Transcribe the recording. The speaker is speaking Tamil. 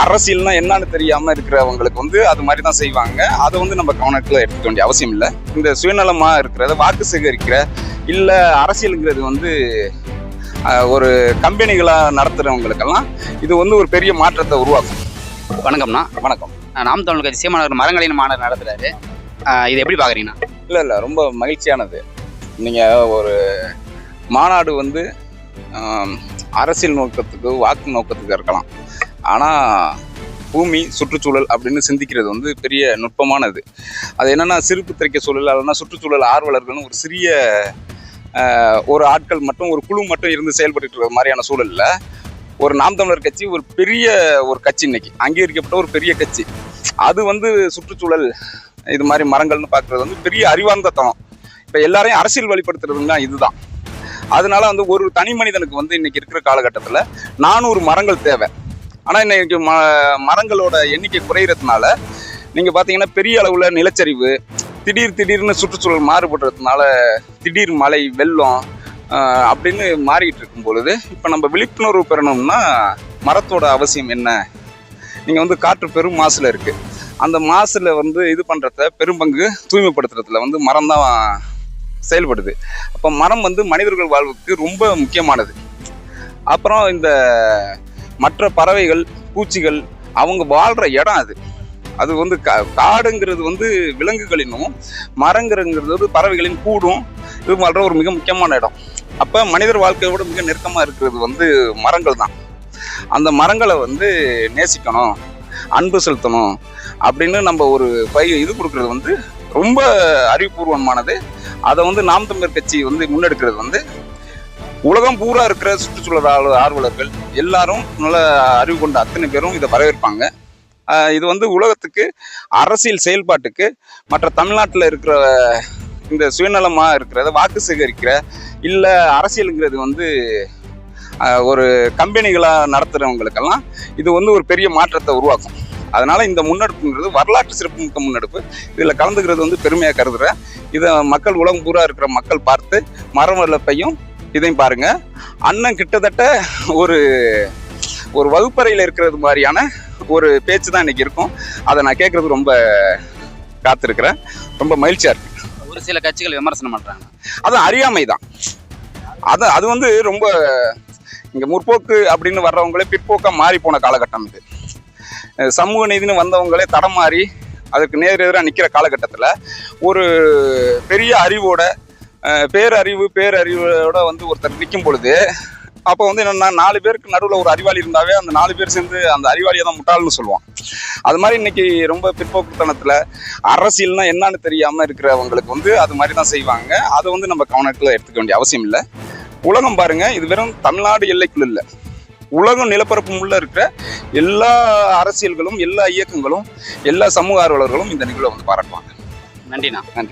அரசியல்னா என்னன்னு தெரியாம இருக்கிறவங்களுக்கு வந்து அது மாதிரி தான் செய்வாங்க. அதை வந்து நம்ம கவனத்தில் எடுத்துக்க வேண்டிய அவசியம் இல்லை. இந்த சுயநலமா இருக்கிறத வாக்கு சேகரிக்கிற இல்ல அரசியலுங்கிறது வந்து ஒரு கம்பெனிகளா நடத்துறவங்களுக்கெல்லாம் இது வந்து ஒரு பெரிய மாற்றத்தை உருவாக்கும். வணக்கம்ண்ணா வணக்கம். நான் நாம் தமிழ் கட்சி சீமானவர் மரங்களின் மாநாடு நடத்துறாரு. ஆஹ் இது எப்படி பாக்குறீங்கண்ணா? இல்லை இல்லை ரொம்ப மகிழ்ச்சியானது. நீங்கள் ஒரு மாநாடு வந்து அரசியல் நோக்கத்துக்கு வாக்கு நோக்கத்துக்கு இருக்கலாம். ஆனால் பூமி சுற்றுச்சூழல் அப்படின்னு சிந்திக்கிறது வந்து பெரிய நுட்பமானது. அது என்னென்னா சிரிப்பு திரைக்க சூழல் இல்லைன்னா சுற்றுச்சூழல் ஆர்வலர்கள்னு ஒரு சிறிய ஒரு ஆட்கள் மட்டும் ஒரு குழு மட்டும் இருந்து செயல்பட்டு இருக்கிற மாதிரியான சூழலில் ஒரு நாம் தமிழர் கட்சி ஒரு பெரிய ஒரு கட்சி இன்னைக்கு. அங்கீகரிக்கப்பட்ட ஒரு பெரிய கட்சி. அது வந்து சுற்றுச்சூழல் இது மாதிரி மரங்கள்னு பார்க்குறது வந்து பெரிய அறிவார்ந்த தனம் இப்போ எல்லாரையும் அரசியல் வழிபடுத்துறதுன்னா இதுதான். அதனால வந்து ஒரு தனி மனிதனுக்கு வந்து இன்னைக்கு இருக்கிற காலகட்டத்தில் நானூறு மரங்கள் தேவை. ஆனால் இன்னைக்கு ம மரங்களோட எண்ணிக்கை குறையிறதுனால நீங்கள் பார்த்தீங்கன்னா பெரிய அளவில் நிலச்சரிவு திடீர் திடீர்னு சுற்றுச்சூழல் மாறுபடுறதுனால திடீர் மழை வெள்ளம் அப்படின்னு மாறிக்கிட்டு இருக்கும் பொழுது இப்போ நம்ம விழிப்புணர்வு பெறணும்னா மரத்தோட அவசியம் என்ன? நீங்கள் வந்து காற்று பெரும் மாசில் இருக்குது அந்த மாசில் வந்து இது பண்ணுறத பெரும்பங்கு தூய்மைப்படுத்துறதுல வந்து மரம் தான் செயல்படுது. அப்போ மரம் வந்து மனிதர்கள் வாழ்வுக்கு ரொம்ப முக்கியமானது. அப்புறம் இந்த மற்ற பறவைகள் பூச்சிகள் அவங்க வாழ்கிற இடம் அது. அது வந்து கா காடுங்கிறது வந்து விலங்குகளினும் மரங்கிறங்கிறது வந்து பறவைகளின் கூடும். இது மாதிரி ஒரு மிக முக்கியமான இடம். அப்போ மனிதர் வாழ்க்கையோட மிக நெருக்கமாக இருக்கிறது வந்து மரங்கள் தான். அந்த மரங்களை வந்து நேசிக்கணும் அன்பு செலுத்தணும் அப்படின்னு நம்ம ஒரு பை இது கொடுக்கறது வந்து ரொம்ப அறிவுபூர்வமானது. அதை வந்து நாம் தமிழர் கட்சி வந்து முன்னெடுக்கிறது வந்து உலகம் பூரா இருக்கிற சுற்றுச்சூழல் ஆர்வ- ஆர்வலர்கள் எல்லாரும் நல்ல அறிவு கொண்ட அத்தனை பேரும் இதை வரவேற்பாங்க. இது வந்து உலகத்துக்கு அரசியல் செயல்பாட்டுக்கு மற்ற தமிழ்நாட்டில் இருக்கிற இந்த சுயநலமாக இருக்கிறத வாக்கு சேகரிக்கிற இல்லை அரசியலுங்கிறது வந்து ஒரு கம்பெனிகளாக நடத்துகிறவங்களுக்கெல்லாம் இது வந்து ஒரு பெரிய மாற்றத்தை உருவாக்கும். அதனால் இந்த முன்னெடுப்புங்கிறது வரலாற்று சிறப்புமிக்க முன்னெடுப்பு. இதில் கலந்துக்கிறது வந்து பெருமையாக கருதுகிறேன் இதை மக்கள் உலகம் பூரா இருக்கிற மக்கள் பார்த்து மரம் வளர்ப்பையும் இதையும் பாருங்க. அண்ணன் கிட்டத்தட்ட ஒரு ஒரு வகுப்பறையில் இருக்கிறது மாதிரியான ஒரு பேச்சு தான் இன்னைக்கு இருக்கும். அதை நான் கேட்கறது ரொம்ப காத்திருக்கிறேன். ரொம்ப மகிழ்ச்சியா இருக்கு. ஒரு சில கட்சிகள் விமர்சனம் பண்றாங்க. அது அறியாமை தான். அது அது வந்து ரொம்ப இங்க முற்போக்கு அப்படின்னு வர்றவங்களே பிற்போக்கா மாறி போன காலகட்டம் இது. சமூக நீதினு வந்தவங்களே தடம் மாறி அதுக்கு நேர் எதிராக நிற்கிற காலகட்டத்தில் ஒரு பெரிய அறிவோட பேரறிவு பேரறிவோட வந்து ஒருத்தர் நிற்கும் பொழுது அப்போ வந்து என்னன்னா நாலு பேருக்கு நடுவில் ஒரு அறிவாளி இருந்தாவே அந்த நாலு பேர் சேர்ந்து அந்த அறிவாளியை தான் முட்டாள்னு சொல்லுவான். அது மாதிரி இன்னைக்கு ரொம்ப பிற்போக்குத்தனத்தில் அரசியல்னா என்னன்னு தெரியாமல் இருக்கிறவங்களுக்கு வந்து அது மாதிரி தான் செய்வாங்க. அதை வந்து நம்ம கவனத்தில் எடுத்துக்க வேண்டிய அவசியம் இல்லை. உலகம் பாருங்க இது வெறும் தமிழ்நாடு எல்லைக்குள்ள இல்லை. உலகம் நிலப்பரப்பு உள்ள இருக்கிற எல்லா அரசியல்களும் எல்லா இயக்கங்களும் எல்லா சமூக ஆர்வலர்களும் இந்த நிகழ்வை வந்து பாராட்டுவாங்க. நன்றிண்ணா. நன்றி.